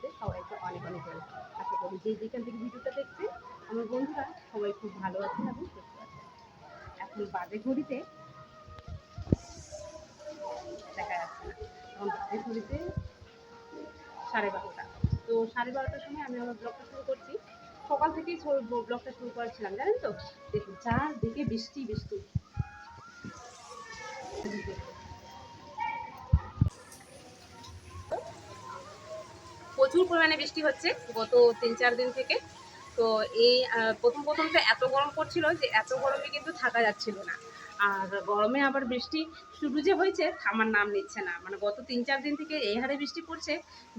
ভিডিওতে সবাইকে অনেক অনেক ভালো আশা করি যে যেখান থেকে ভিডিওটা দেখছে আমার বন্ধুরা সবাই খুব ভালো আছেন এবং সুস্থ আছেন। এখন বাজে ঘড়িতে দেখা যাচ্ছে না। এখন বাজে ঘড়িতে সাড়ে বারোটা। তো সাড়ে বারোটার সময় আমি আমার ব্লগটা শুরু করছি। সকাল থেকেই ব্লগটা শুরু করেছিলাম, জানেন তো? দেখুন, চারদিকে বৃষ্টি বৃষ্টি। প্রচুর পরিমাণে বৃষ্টি হচ্ছে গত তিন চার দিন থেকে। তো এই প্রথম প্রথম তো এত গরম পড়ছিল যে এত গরমে কিন্তু থাকা যাচ্ছিল না। আর গরমে আবার বৃষ্টি শুরু যে হয়েছে থামার নাম নিচ্ছে না। মানে গত তিন চার দিন থেকে এই হারে বৃষ্টি পড়ছে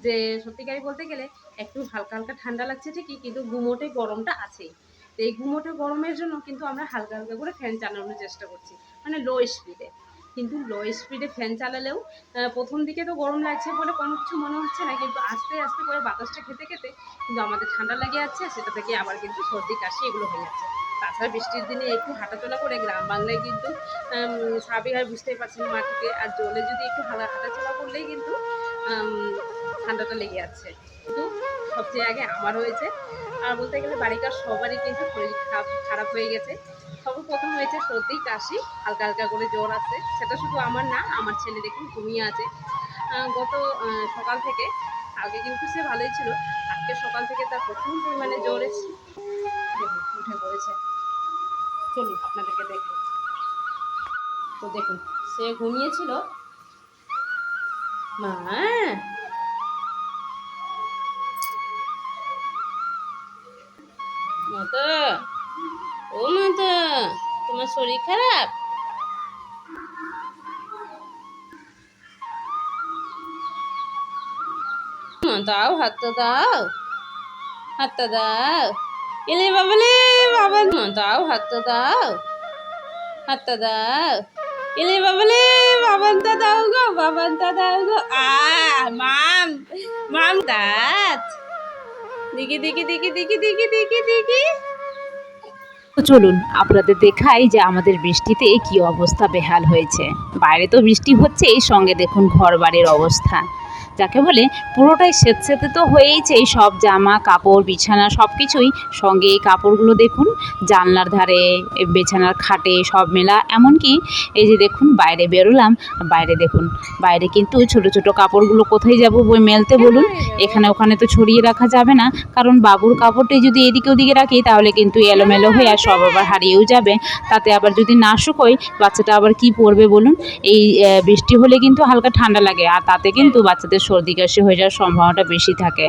যে সত্যিকারই বলতে গেলে একটু হালকা হালকা ঠান্ডা লাগছে ঠিকই, কিন্তু গুমোটে গরমটা আছেই। তো এই গুমোটে গরমের জন্য কিন্তু আমরা হালকা হালকা করে ফ্যান চালানোর চেষ্টা করছি মানে লো স্পিডে কিন্তু লো স্পিডে ফ্যান চালালেও প্রথম দিকে তো গরম লাগছে বলে কোনো কিছু মনে হচ্ছে না, কিন্তু আস্তে আস্তে করে বাতাসটা খেতে খেতে কিন্তু আমাদের ঠান্ডা লেগে যাচ্ছে সেটা থেকে আবার কিন্তু সর্দি, কাশি এগুলো হয়ে যাচ্ছে। তাছাড়া বৃষ্টির দিনে একটু হাঁটাচলা করে গ্রাম বাংলায় কিন্তু স্বাভাবিক হয় বুঝতেই পারছেন মাটিতে, আর জলে যদি একটু হালা হাঁটাচলা করলেই কিন্তু ঠান্ডাটা লেগে যাচ্ছে কিন্তু সবচেয়ে আগে আমার হয়েছে। আর বলতে গেলে বাড়িকার সবারই কিন্তু শরীর খারাপ খারাপ হয়ে গেছে। সর্বপ্রথম হয়েছে সর্দি, কাশি, হালকা হালকা করে জ্বর আছে। সেটা শুধু আমার না, আমার ছেলে দেখুন ঘুমিয়ে আছে। গত সকাল থেকে আগে কিন্তু সে ভালোই ছিল। আজকে সকাল থেকে তার প্রচুর পরিমাণে জ্বর এসেছে। উঠে পড়েছে। চলুন, আপনাদেরকে দেখুন তো দেখুন, সে ঘুমিয়েছিল। মা ও মাতা তোমার শরীর খারাপ? দাও, হাতটা দাও। হাতটা দাও। এলে বাবালে বাবা দাও, হাতটা দাও। হাতটা দাও। এলে বাবালে বাবানটা দাও গো, বাবানটা দাও গো। আ, মাম মাম, দাঁত। দেখি দেখি দেখি দেখি দেখি দেখি দেখি। চলুন, আপনাদের দেখাই যে আমাদের বৃষ্টিতে কি অবস্থা বেহাল হয়েছে। বাইরে তো বৃষ্টি হচ্ছে এই সঙ্গে দেখুন ঘর বাড়ির অবস্থা। যাকে বলে পুরোটাই স্বেচ্ছাতে তো হয়েইছে। এই সব জামা কাপড় বিছানা সব কিছুই সঙ্গে এই কাপড়গুলো দেখুন জানলার ধারে বিছানার খাটে সব মেলা। এমনকি এই যে দেখুন বাইরে বেরোলাম বাইরে দেখুন বাইরে কিন্তু ছোট ছোট কাপড়গুলো কোথায় যাব বই মেলতে বলুন? এখানে ওখানে তো ছড়িয়ে রাখা যাবে না। কারণ বাবুর কাপড়টি যদি এদিকে ওদিকে রাখি তাহলে কিন্তু এলোমেলো হয়ে আর সব আবার হারিয়েও যাবে। তাতে আবার যদি না শুকোয় বাচ্চাটা আবার কি পরবে বলুন? এই বৃষ্টি হলে কিন্তু হালকা ঠান্ডা লাগে। আর তাতে কিন্তু বাচ্চাদের সর্দি কাশি হয়ে যাওয়ার সম্ভাবনাটা বেশি থাকে।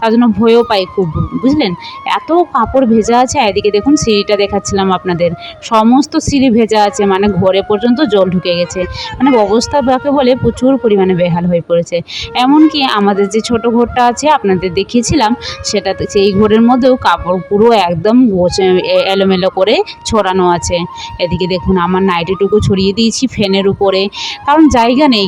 তার জন্য ভয়ও পাই খুব, বুঝলেন? এত কাপড় ভেজা আছে এদিকে দেখুন সিঁড়িটা দেখাচ্ছিলাম আপনাদের। সমস্ত সিঁড়ি ভেজা আছে মানে ঘরে পর্যন্ত জল ঢুকে গেছে। মানে অবস্থা যাকে বলে প্রচুর পরিমাণে বেহাল হয়ে পড়েছে। এমনকি আমাদের যে ছোট ঘরটা আছে, আপনাদের দেখিয়েছিলাম, সেটাতে সেই ঘরের মধ্যেও কাপড় পুরো একদম এলোমেলো করে ছড়ানো আছে। এদিকে দেখুন আমার নাইটিটুকু ছড়িয়ে দিয়েছি ফ্যানের উপরে। কারণ জায়গা নেই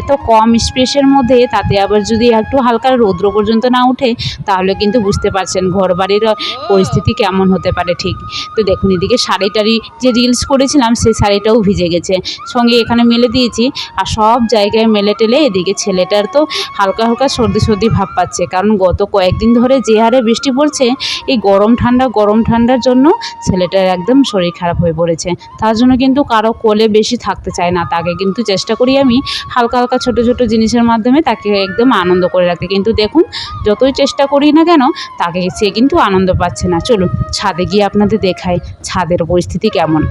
এত কম স্পেসের মধ্যে তাতে আবার যদি একটু হালকা রৌদ্র পর্যন্ত না উঠে তাহলে কিন্তু বুঝতে পারছেন ঘর বাড়ির পরিস্থিতি কেমন হতে পারে ঠিক। তো দেখুন এদিকে শাড়িটারি যে রিলস করেছিলাম সেই শাড়িটাও ভিজে গেছে। সঙ্গে এখানে মেলে দিয়েছি আর সব জায়গায় মেলে টেলে এদিকে ছেলেটার তো হালকা হালকা সর্দি সর্দি ভাব পাচ্ছে। কারণ গত কয়েকদিন ধরে যে হারে বৃষ্টি পড়ছে এই গরম ঠান্ডা গরম ঠান্ডার জন্য ছেলেটার একদম শরীর খারাপ হয়ে পড়েছে। তার জন্য কিন্তু কারও কোলে বেশি থাকতে চায় না। তাকে কিন্তু চেষ্টা করি আমি হালকা হালকা ছোট ছোট জিনিসের মাধ্যমে তাকে একদম আনন্দ করে রাখতে কিন্তু দেখুন, যতই চেষ্টা করি না কেন, তাকে সে কিন্তু আনন্দ পাচ্ছে না। চলুন, ছাদে গিয়ে আপনাদের দেখাই, ছাদের পরিস্থিতি কেমন?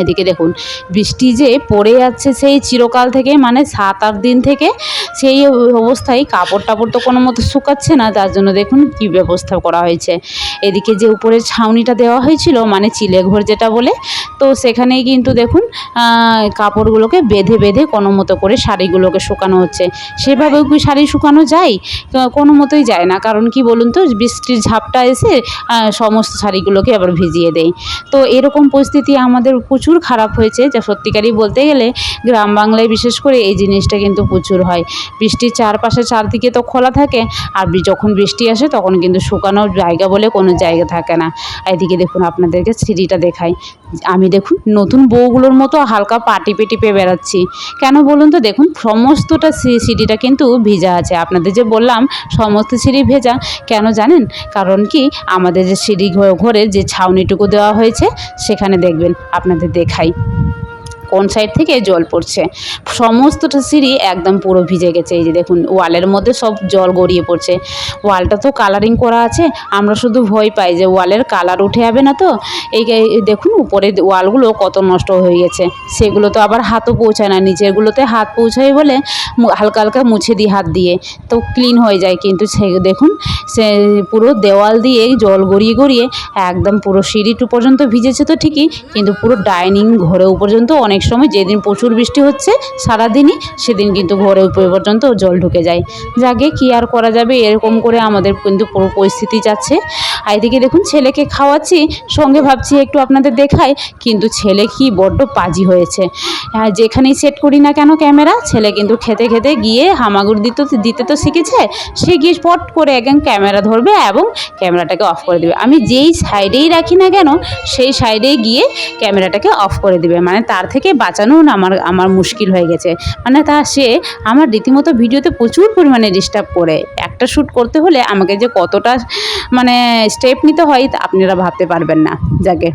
এদিকে দেখুন, বৃষ্টি যে পড়ে যাচ্ছে সেই চিরকাল থেকে মানে সাত, আট দিন থেকে সেই অবস্থায় কাপড় টাপড় তো কোনো মতো শুকাচ্ছে না, তার জন্য দেখুন কী ব্যবস্থা করা হয়েছে। এদিকে যে উপরে ছাউনিটা দেওয়া হয়েছিল মানে চিলে ঘর যেটা বলে, তো সেখানেই কিন্তু দেখুন কাপড়গুলোকে বেঁধে বেঁধে কোনো মতো করে শাড়িগুলোকে শুকানো হচ্ছে। সেভাবেও কি শাড়ি শুকানো যায়? কোনো মতোই যায় না, কারণ কি বলুন তো, বৃষ্টির ঝাপটা এসে সমস্ত শাড়িগুলোকে আবার ভিজিয়ে দেয়। তো এরকম পরিস্থিতি আমাদের প্রচুর প্রচুর খারাপ হয়েছে, যা সত্যিকারই বলতে গেলে গ্রাম বাংলায় বিশেষ করে এই জিনিসটা কিন্তু প্রচুর হয়। বৃষ্টির চারপাশে চারদিকে তো খোলা থাকে, আর যখন বৃষ্টি আসে তখন কিন্তু শুকানোর জায়গা বলে কোনো জায়গা থাকে না। এদিকে দেখুন আপনাদেরকে সিঁড়িটা দেখাই। আমি দেখুন, নতুন বউগুলোর মতো হালকা পা টিপে টিপে বেড়াচ্ছি। কেন বলুন তো, দেখুন, সমস্তটা সিঁড়িটা কিন্তু ভিজা আছে। আপনাদের যে বললাম, সমস্ত সিঁড়ি ভেজা, কেন জানেন? কারণ কি, আমাদের যে সিঁড়ি ঘরে যে ছাউনিটুকু দেওয়া হয়েছে, সেখানে দেখবেন, আপনাদের দেখাই। কোন সাইড থেকে জল পড়ছে। সমস্তটা সিঁড়ি একদম পুরো ভিজে গেছে। এই যে দেখুন, ওয়ালের মধ্যে সব জল গড়িয়ে পড়ছে। ওয়ালটা তো কালারিং করা আছে, আমরা শুধু ভয় পাই যে ওয়ালের কালার উঠে যাবে না তো। এই দেখুন উপরে ওয়ালগুলো কত নষ্ট হয়ে গেছে। সেগুলো তো আবার হাতও পৌঁছায় না নিচেরগুলোতে হাত পৌঁছায় বলে হালকা হালকা মুছে দিই হাত দিয়ে। তো ক্লিন হয়ে যায়, কিন্তু সে দেখুন, সে পুরো দেওয়াল দিয়ে জল গড়িয়ে গড়িয়ে একদম পুরো সিঁড়িটু পর্যন্ত ভিজেছে তো ঠিকই, কিন্তু পুরো ডাইনিং ঘরেও পর্যন্ত অনেক সময় যেদিন প্রচুর বৃষ্টি হচ্ছে, সারাদিনই সেদিন কিন্তু উপরে পর্যন্ত জল ঢুকে যায়। যাকে কি আর করা যাবে? এরকম করে আমাদের কিন্তু পুরো পরিস্থিতি যাচ্ছে। আর এদিকে দেখুন, ছেলেকে খাওয়াচ্ছি, সঙ্গে ভাবছি একটু আপনাদের দেখাই, কিন্তু ছেলে কি বড্ড পাজি হয়েছে। আর যেখানেই সেট করি না কেন ক্যামেরা, ছেলে কিন্তু খেতে খেতে গিয়ে হামাগুড় দিতে দিতে তো শিখেছে। সে গিয়ে স্পট করে একদম ক্যামেরা ধরবে এবং ক্যামেরাটাকে অফ করে দেবে। আমি যেই সাইডেই রাখি না কেন, সেই সাইডেই গিয়ে ক্যামেরাটাকে অফ করে দেবে। মানে তার থেকে বাঁচানো না আমার আমার মুশকিল হয়ে গেছে। মানে তা সে আমার রীতিমতো ভিডিওতে প্রচুর পরিমাণে ডিস্টার্ব করে। একটা শ্যুট করতে হলে আমাকে যে কতটা মানে স্টেপ নিতে হয় তা আপনারা ভাবতে পারবেন না। যাকে,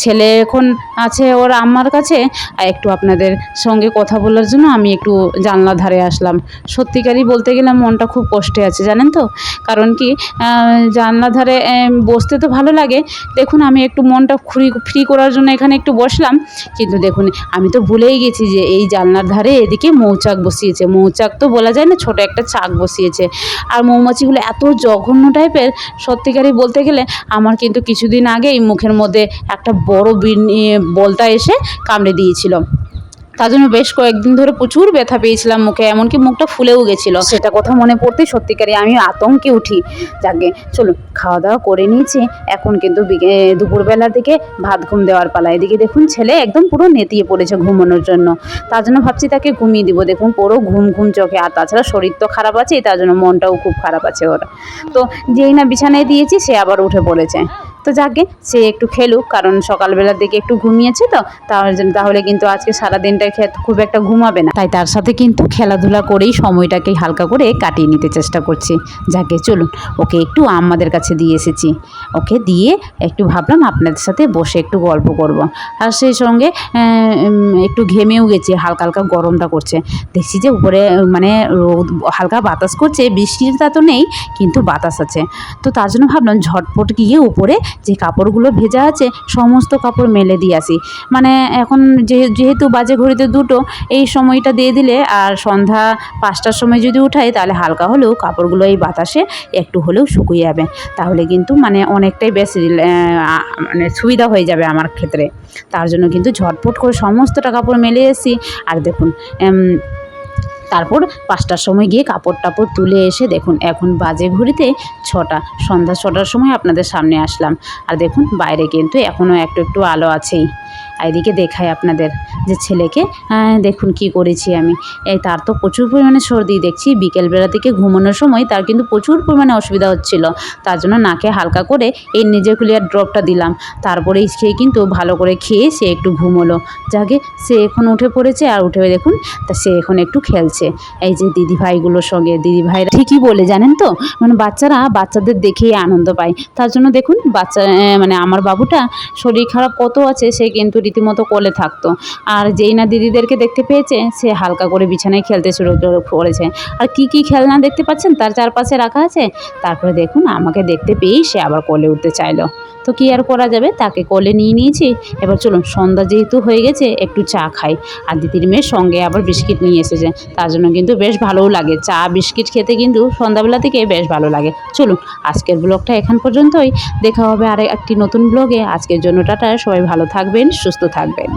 ছেলে এখন আছে ওর আমার কাছে, আর একটু আপনাদের সঙ্গে কথা বলার জন্য আমি একটু জানলা ধারে আসলাম। সত্যিকারই বলতে গেলে মনটা খুব কষ্টে আছে, জানেন তো? কারণ কি জানলা ধারে বসতে তো ভালো লাগে। দেখুন আমি একটু মনটা ফ্রি ফ্রি করার জন্য এখানে একটু বসলাম। কিন্তু দেখুন আমি তো ভুলেই গেছি যে এই জানলার ধারে এদিকে মৌচাক বসিয়েছে। মৌচাক তো বলা যায় না ছোট একটা চাক বসিয়েছে। আর মৌমাছিগুলো এত জঘন্য টাইপের, সত্যিকারই বলতে গেলে আমার কিন্তু কিছুদিন আগেই মুখের মধ্যে একটা বড় বিন- বলতা এসে কামড়ে দিয়েছিল। তার জন্য বেশ কয়েকদিন ধরে প্রচুর ব্যথা পেয়েছিলাম মুখে, এমনকি মুখটা ফুলেও গেছিল। সেটা কথা মনে পড়তে সত্যিকারই আমি আতঙ্কে উঠি। যাকে চলুন খাওয়া দাওয়া করে নিয়েছি। এখন কিন্তু দুপুরবেলার দিকে ভাত ঘুম দেওয়ার পালা। এদিকে দেখুন, ছেলে একদম পুরো নেতিয়ে পড়েছে ঘুমানোর জন্য। তার জন্য ভাবছি তাকে ঘুমিয়ে দিব। দেখুন, পুরো ঘুম ঘুম চোখে। আর তাছাড়া শরীর তো খারাপ আছে, তার জন্য মনটাও খুব খারাপ আছে ওর। তো যেই না বিছানায় দিয়েছি, সে আবার উঠে পড়েছে। তো যাকে, সে একটু খেলুক, কারণ সকালবেলার দিকে একটু ঘুমিয়েছে তো তাহলে কিন্তু আজকে সারা দিনটা খুব একটা ঘুমাবে না। তাই তার সাথে কিন্তু খেলাধুলা করেই সময়টাকে হালকা করে কাটিয়ে নিতে চেষ্টা করছি। যাকে, চলুন, ওকে একটু আমাদের কাছে দিয়ে এসেছি। ওকে দিয়ে একটু ভাবলাম আপনাদের সাথে বসে একটু গল্প করব। আর সেই সঙ্গে একটু ঘেমেও গেছি, হালকা হালকা গরমটা করছে। দেখছি যে উপরে মানে রোদ, হালকা বাতাস করছে বৃষ্টিটা তো নেই, কিন্তু বাতাস আছে। তো তার জন্য ভাবলাম ঝটপট গিয়ে উপরে যে কাপড়গুলো ভেজা আছে, সমস্ত কাপড় মেলে দিয়ে আসি। মানে এখন যেহেতু বাজে ঘড়িতে দুটো, এই সময়টা দিয়ে দিলে আর সন্ধ্যা পাঁচটার সময় যদি উঠাই, তাহলে হালকা হলেও কাপড়গুলো এই বাতাসে একটু হলেও শুকিয়ে যাবে। তাহলে কিন্তু মানে অনেকটাই বেশ মানে সুবিধা হয়ে যাবে আমার ক্ষেত্রে। তার জন্য কিন্তু ঝটপট করে সমস্তটা কাপড় মেলে এসি আর দেখুন তারপর পাঁচটার সময় গিয়ে কাপড় টাপড় তুলে এসে দেখুন, এখন বাজে ঘড়িতে ছটা, সন্ধ্যা ছটার সময় আপনাদের সামনে আসলাম। আর দেখুন, বাইরে কিন্তু এখনও একটু একটু আলো আছেই। এদিকে দেখাই আপনাদের যে ছেলেকে। দেখুন কি করেছি আমি। এই তার তো প্রচুর পরিমাণে সর্দি দেখছি। বিকেলবেলা থেকে ঘুমানোর সময় তার কিন্তু প্রচুর পরিমাণে অসুবিধা হচ্ছিল। তার জন্য নাকে হালকা করে এই নিজের ক্লিয়ার ড্রপটা দিলাম। তারপরেই সে কিন্তু ভালো করে খেয়ে সে একটু ঘুমোলো। যাকে সে এখন উঠে পড়েছে আর উঠে দেখুন, তা সে এখন একটু খেলছে। এই যে দিদিভাইগুলোর সঙ্গে দিদি ভাইরা ঠিকই বলে, জানেন তো? মানে বাচ্চারা বাচ্চাদের দেখেই আনন্দ পায়। তার জন্য দেখুন, বাচ্চা মানে আমার বাবুটা শরীর খারাপ কত আছে সে কিন্তু রীতিমতো কোলে থাকতো। আর যেই না দিদিদেরকে দেখতে পেয়েছে, সে হালকা করে বিছানায় খেলতে শুরু করেছে। আর কি কি খেলনা দেখতে পাচ্ছেন? তার চারপাশে রাখা আছে? তারপরে দেখুন, আমাকে দেখতে পেয়েই সে আবার কোলে উঠতে চাইলো। তো কি আর করা যাবে? তাকে কোলে নিয়ে নিয়েছি। এবার চলুন, সন্ধ্যা যেহেতু হয়ে গেছে, একটু চা খাই। আর দিদির মেয়ের সঙ্গে আবার বিস্কিট নিয়ে এসেছে। তার জন্য কিন্তু বেশ ভালোও লাগে। চা, বিস্কিট খেতে কিন্তু সন্ধ্যাবেলা থেকে বেশ ভালো লাগে। চলুন, আজকের ব্লগটা এখান পর্যন্তই। দেখা হবে আর একটি নতুন ব্লগে। আজকের জন্য টাটা। সবাই ভালো থাকবেন, সুস্থ থাকবেন।